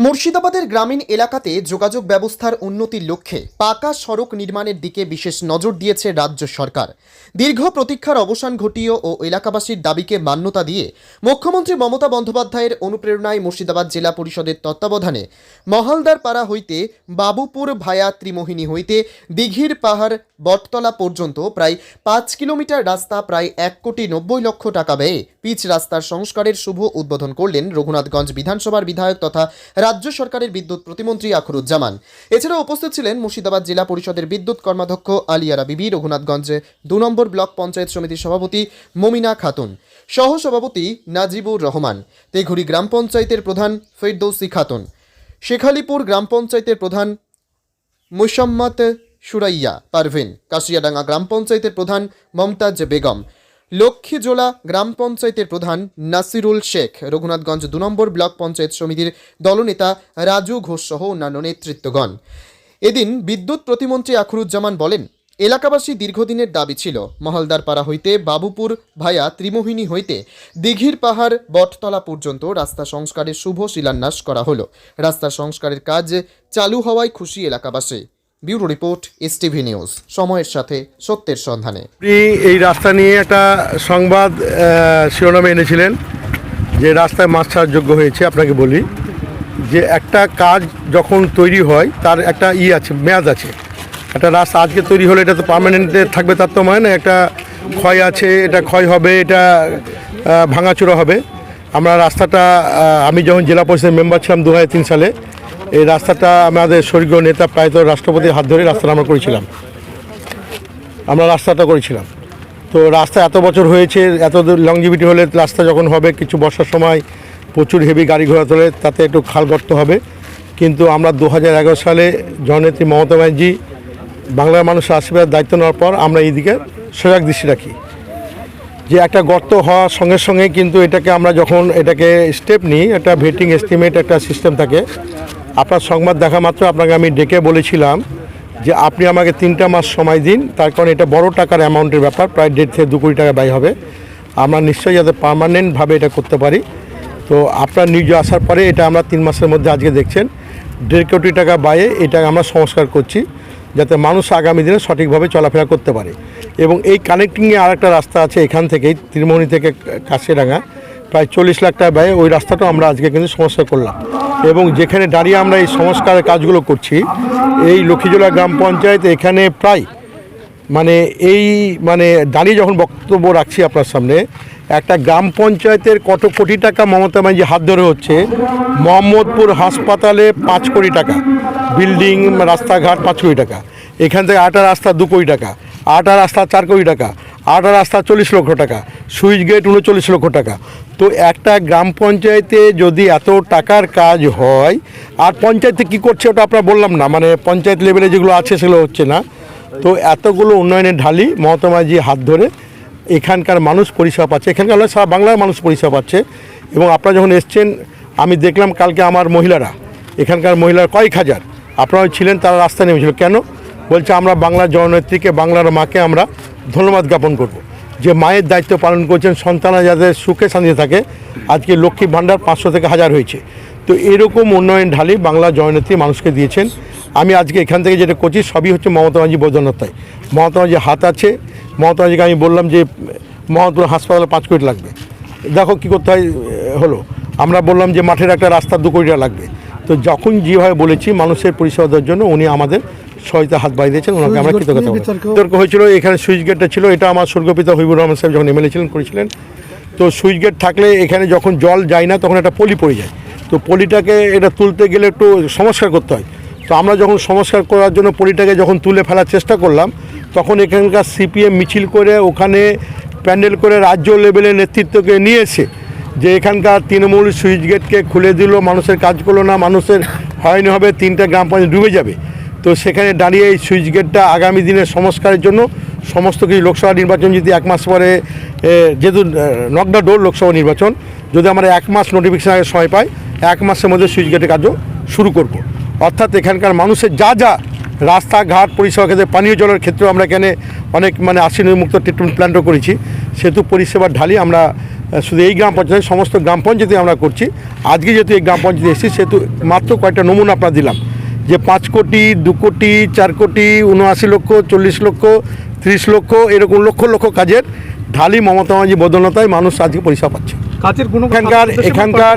মুর্শিদাবাদের গ্রামীণ এলাকাতে যোগাযোগ ব্যবস্থার উন্নতির লক্ষ্যে পাকা সড়ক নির্মাণের দিকে বিশেষ নজর দিয়েছে রাজ্য সরকার। দীর্ঘ প্রতীক্ষার অবসান ঘটিয়ে ও এলাকাবাসীর দাবিকে মান্যতা দিয়ে মুখ্যমন্ত্রী মমতা বন্দ্যোপাধ্যায়ের অনুপ্রেরণায় মুর্শিদাবাদ জেলা পরিষদের তত্ত্বাবধানে মহালদার পাড়া হইতে বাবুপুর ভায়া ত্রিমোহিনী হইতে দিঘির পাহাড় বটতলা পর্যন্ত প্রায় পাঁচ কিলোমিটার রাস্তা প্রায় এক কোটি নব্বই লক্ষ টাকা ব্যয়ে পিচ রাস্তার সংস্কারের শুভ উদ্বোধন করলেন রঘুনাথগঞ্জ বিধানসভার বিধায়ক তথা রাজ্য সরকারের বিদ্যুৎ প্রতিমন্ত্রী আখরুজ্জামান। এছাড়াও উপস্থিত ছিলেন মুর্শিদাবাদ জেলা পরিষদের বিদ্যুৎ কর্মাধ্যক্ষ আলিয়ারা বিবি, রঘুনাথগঞ্জে দু নম্বর ব্লক পঞ্চায়েত সমিতির সভাপতি মমিনা খাতুন সহ সভাপতি নাজিবুর রহমান, তেঘুরি গ্রাম পঞ্চায়েতের প্রধান ফেরদৌসি খাতুন, শেখালিপুর গ্রাম পঞ্চায়েতের প্রধান মুসাম্মত সুরাইয়া, পারভিন, কাশিয়াডাঙ্গা গ্রাম পঞ্চায়েতের প্রধান মমতাজ বেগম লক্ষ্মীজোলা গ্রাম পঞ্চায়েতের প্রধান নাসিরুল শেখ। রঘুনাথগঞ্জ দু নম্বর ব্লক পঞ্চায়েত সমিতির দলনেতা রাজু ঘোষ সহ অন্যান্য নেতৃত্বগণ। এদিন বিদ্যুৎ প্রতিমন্ত্রী আখরুজ্জামান বলেন, এলাকাবাসী দীর্ঘদিনের দাবি ছিল মহলদার পাড়া হইতে বাবুপুর ভায়া ত্রিমোহিনী হইতে দিঘির পাহাড় বটতলা পর্যন্ত রাস্তা সংস্কারের শুভ শিলান্যাস করা হলো। রাস্তা সংস্কারের কাজ চালু হওয়ায় খুশি এলাকাবাসী। Bureau report S TV news. সময়ের সাথে সত্যের সন্ধানে। এই রাস্তা নিয়ে একটা সংবাদ শিরোনামে এনেছিলেন, যে রাস্তায় মাছ ছাড়ার যোগ্য হয়েছে, আপনাকে বলি, যে একটা কাজ যখন তৈরি হয়, তার একটা ই আছে, মেয়াদ আছে। একটা রাস্তা আজকে তৈরি হলে এটা তো পার্মানেন্টে থাকবে, তার তো মানে না একটা ক্ষয় আছে, এটা ক্ষয় হবে, এটা ভাঙাচোরা হবে। আমরা রাস্তাটা আমি যখন জেলা পরিষদের মেম্বার ছিলাম দু হাজার তিন সালে এই রাস্তাটা আমাদের স্বর্গীয় নেতা প্রায়ত রাষ্ট্রপতির হাত ধরে রাস্তাটা আমরা করেছিলাম। আমরা রাস্তাটা করেছিলাম। তো রাস্তা এত বছর হয়েছে, এত লংজিভিটি হলে রাস্তা যখন হবে, কিছু বর্ষার সময় প্রচুর হেভি গাড়ি ঘোড়া তোলে তাতে একটু খাল গর্ত হবে। কিন্তু আমরা দু হাজার এগারো সালে জননেত্রী মমতা ব্যানার্জি বাংলার মানুষের আশীর্বাদ দায়িত্ব নেওয়ার পর আমরা এইদিকে সজাগ দৃষ্টি রাখি। যে একটা গর্ত হওয়ার সঙ্গে সঙ্গে কিন্তু এটাকে আমরা যখন এটাকে স্টেপ নিই, একটা ভেটিং এস্টিমেট একটা সিস্টেম থাকে আপনার সংবাদ দেখা মাত্র আপনাকে আমি ডেকে বলেছিলাম যে আপনি আমাকে তিনটা মাস সময় দিন, তার কারণ এটা বড় টাকার অ্যামাউন্টের ব্যাপার, প্রায় দেড় থেকে দু কোটি টাকা ব্যয় হবে। আমরা নিশ্চয়ই যাতে পার্মানেন্টভাবে এটা করতে পারি। তো আপনার নিউজ আসার পরে এটা আমরা তিন মাসের মধ্যে আজকে দেখছেন, দেড় কোটি টাকা ব্যয়ে এটা আমরা সংস্কার করছি, যাতে মানুষ আগামী দিনে সঠিকভাবে চলাফেরা করতে পারে। এবং এই কানেক্টিংয়ে আর একটা রাস্তা আছে এখান থেকেই, ত্রিমোহনী থেকে কাশিরাঙ্গা, প্রায় চল্লিশ লাখ টাকা ব্যয়ে ওই রাস্তাটাও আমরা আজকে কিন্তু সংস্কার করলাম। এবং যেখানে দাঁড়িয়ে আমরা এই সংস্কারের কাজগুলো করছি, এই লক্ষ্মীজোলা গ্রাম পঞ্চায়েত এখানে প্রায় মানে এই মানে দাঁড়িয়ে যখন বক্তব্য রাখছি আপনার সামনে, একটা গ্রাম পঞ্চায়েতের কত কোটি টাকা মমতা ব্যানার্জি হাত ধরে হচ্ছে, মোহাম্মদপুর হাসপাতালে পাঁচ কোটি টাকা, বিল্ডিং, রাস্তাঘাট পাঁচ কোটি টাকা, এখান থেকে আটা রাস্তা দু কোটি টাকা, আটা রাস্তা চার কোটি টাকা, আটা রাস্তা চল্লিশ লক্ষ টাকা, সুইচ গেট উনচল্লিশ লক্ষ টাকা তো একটা গ্রাম পঞ্চায়েতে যদি এত টাকার কাজ হয়, আর পঞ্চায়েতে কী করছে ওটা আপনার বললাম না মানে পঞ্চায়েত লেভেলে যেগুলো আছে সেগুলো হচ্ছে না। তো এতগুলো উন্নয়নের ঢালি ব্যানার্জি হাত ধরে এখানকার মানুষ পরিষেবা পাচ্ছে। এখানকার সারা বাংলার মানুষ পরিষেবা পাচ্ছে। এবং আপনারা যখন এসছেন, আমি দেখলাম কালকে আমার মহিলারা, এখানকার মহিলার কয়েক হাজার। আপনারা ছিলেন, তারা রাস্তা নেমেছিল। কেন? বলছে, আমরা বাংলার জননেত্রীকে, বাংলার মাকে আমরা ধন্যবাদ জ্ঞাপন করব। যে মায়ের দায়িত্ব পালন করছেন, সন্তানরা যাতে সুখে শান্তি থাকে। আজকে লক্ষ্মী ভাণ্ডার পাঁচশো থেকে হাজার হয়েছে। তো এরকম উন্নয়ন ঢালি বাংলা জননেত্রী মানুষকে দিয়েছেন। আমি আজকে এখান থেকে যেটা করছি, সবই হচ্ছে মমতা ব্যানার্জি বৈদ্যনাথায় মমতা ব্যানার্জি হাত আছে। মমতা ব্যানার্জিকে আমি বললাম যে মহাপুর হাসপাতালে পাঁচ কোটি লাগবে। দেখো কী করতে হয়, হলো। আমরা বললাম যে, মাঠের একটা রাস্তা দু কোটি লাগবে। তো যখন যেভাবে বলেছি, মানুষের পরিষেবা দেওয়ার জন্য উনি আমাদের সহায়তা হাত বাড়িয়ে দিয়েছেন ওনাকে আমরা কৃতজ্ঞতা বিতর্ক- হয়েছিল এখানে সুইচ গেটটা ছিল এটা আমার স্বর্গপিতা হবিবুর রহমান সাহেব যখন এমএলএ ছিলেন করেছিলেন। তো সুইচ গেট থাকলে এখানে যখন জল যায় না তখন একটা পলি পড়ে যায়। তো পলিটাকে এটা তুলতে গেলে একটু সংস্কার করতে হয়। তো আমরা যখন সংস্কার করার জন্য পলিটাকে যখন তুলে ফেলার চেষ্টা করলাম তখন এখানকার সিপিএম মিছিল করে ওখানে প্যান্ডেল করে রাজ্য লেভেলের নেতৃত্বকে নিয়ে এসে যে এখানকার তৃণমূল সুইচ গেটকে খুলে দিল মানুষের কাজ করল না মানুষের হয়নি হবে তিনটা গ্রাম পঞ্চায়েত ডুবে যাবে। তো সেখানে দাঁড়িয়ে এই সুইচ গেটটা আগামী দিনের সংস্কারের জন্য সমস্ত কিছু লোকসভা নির্বাচন যদি এক মাস পরে যেহেতু নকডা ডোর লোকসভা নির্বাচন, যদি আমরা এক মাস নোটিফিকেশন আগে সময় পাই, এক মাসের মধ্যে সুইচ গেটের কাজও শুরু করব। অর্থাৎ এখানকার মানুষের যা যা রাস্তাঘাট পরিষেবা ক্ষেত্রে, পানীয় জলের ক্ষেত্রেও আমরা এখানে অনেক মানে মুক্ত ট্রিটমেন্ট প্ল্যান্টও করেছি। সেহেতু পরিষেবার ঢালি আমরা শুধু এই গ্রাম পঞ্চায়েত, সমস্ত গ্রাম পঞ্চায়েতে আমরা করছি। আজকে যেহেতু এই গ্রাম পঞ্চায়েতে এসেছি, সেহেতু মাত্র কয়েকটা নমুনা আপনার দিলাম। যে পাঁচ কোটি দু কোটি চার কোটি উনআশি লক্ষ চল্লিশ লক্ষ ত্রিশ লক্ষ এরকম লক্ষ লক্ষ কাজের ঢালি মমতা ব্যানার্জি বদলতায় মানুষ আজকে পয়সা পাচ্ছে এখানকার এখানকার?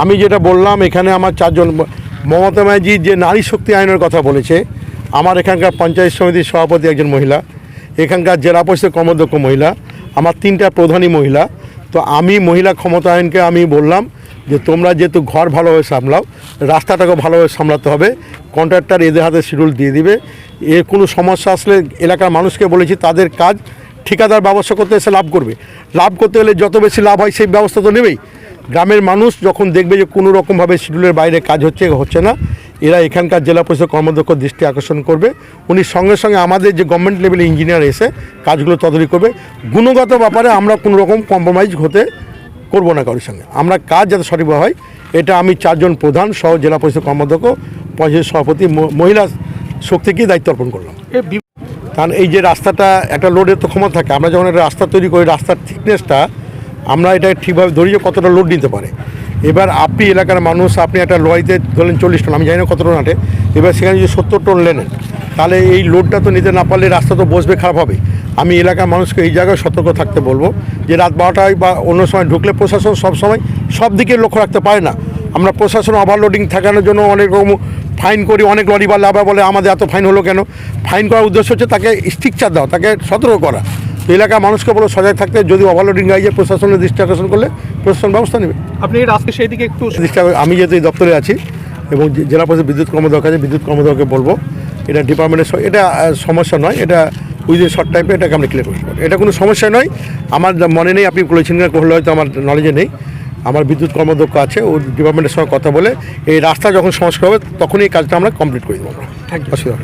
আমি যেটা বললাম এখানে আমার চারজন মমতা ব্যানার্জি যে নারী শক্তি আইনের কথা বলেছে আমার এখানকার পঞ্চায়েত সমিতির সভাপতি একজন মহিলা এখানকার জেলা পরিষদের কর্মদক্ষ মহিলা আমার তিনটা প্রধানই মহিলা তো আমি মহিলা ক্ষমতা আইনকে আমি বললাম যে তোমরা যেহেতু ঘর ভালোভাবে সামলাও রাস্তাটাকে ভালোভাবে সামলাতে হবে। কন্ট্রাক্টর এদের হাতে শিডিউল দিয়ে দিবে। এ কোনো সমস্যা আসলে এলাকার মানুষকে বলেছি, তাদের কাজ ঠিকাদার ব্যবস্থা করতে এসে লাভ করবে। লাভ করতে গেলে যত বেশি লাভ হয়, সেই ব্যবস্থা তো নেবেই। গ্রামের মানুষ যখন দেখবে যে কোনো রকমভাবে শিডিউলের বাইরে কাজ হচ্ছে হচ্ছে না, এরা এখানকার জেলা পরিষদ কর্মদক্ষ দৃষ্টি আকর্ষণ করবে। উনি সঙ্গে সঙ্গে আমাদের যে গভর্নমেন্ট লেভেলে ইঞ্জিনিয়ার এসে কাজগুলো তদারকি করবে। গুণগত ব্যাপারে আমরা কোনো রকম কম্প্রোমাইজ হতে করব না কারোর সঙ্গে। আমরা কাজ যাতে সঠিকভাবে হয় এটা আমি চারজন প্রধান সহ জেলা পরিষদ কর্মদক্ষ পঞ্চায়েত সভাপতি মহিলা শক্তিকেই দায়িত্ব অর্পণ করলাম। কারণ এই যে রাস্তাটা একটা লোডের তো ক্ষমতা থাকে আমরা যখন একটা রাস্তা তৈরি করি রাস্তার থিকনেসটা আমরা এটা ঠিকভাবে ধরি যে কতটা লোড নিতে পারে। এবার আপনি এলাকার মানুষ আপনি একটা লরিতে ধরলেন চল্লিশ টন আমি জানি না কত টন আটে এবার সেখানে যদি সত্তর টন লেনেন তাহলে এই লোডটা তো নিতে না পারলে রাস্তা তো বসবে খারাপ হবে। আমি এলাকার মানুষকে এই জায়গায় সতর্ক থাকতে বলব যে রাত বারোটায় বা অন্য সময় ঢুকলে প্রশাসন সব সময় সব দিকে লক্ষ্য রাখতে পারে না। আমরা প্রশাসন ওভারলোডিং ঠেকানোর জন্য অনেক রকম ফাইন করি অনেক লরি বা আবার বলে আমাদের এত ফাইন হলো কেন? ফাইন করার উদ্দেশ্য হচ্ছে তাকে স্ট্রিকচার দেওয়া তাকে সতর্ক করা। তো এলাকার মানুষকে বলো সজাগ থাকতে যদি ওভারলোডিং গাড়ি যায় প্রশাসনের দৃষ্টি আকর্ষণ করলে প্রশাসন ব্যবস্থা নেবে। আপনি রাস্তায় সেই দিকে একটু দৃষ্টি আমি যেহেতু এই দপ্তরে আছি এবং জেলা পরিষদ বিদ্যুৎ কর্মদক্ষ আছে বিদ্যুৎ কর্মদক্ষকে বলব এটা ডিপার্টমেন্টের এটা সমস্যা নয় এটা উইদিন শর্ট টাইমে এটাকে আমরা ক্লিয়ার করতে পারি এটা কোনো সমস্যা নয়। আমার মনে নেই আপনি বলেছেন না করলে হয়তো আমার নলেজে নেই। আমার বিদ্যুৎ কর্মদক্ষ আছে ও ডিপার্টমেন্টের সঙ্গে কথা বলে এই রাস্তা যখন সংস্কার হবে তখনই এই কাজটা আমরা কমপ্লিট করে দেবো আমরা। থ্যাংক ইউ অসুবিধা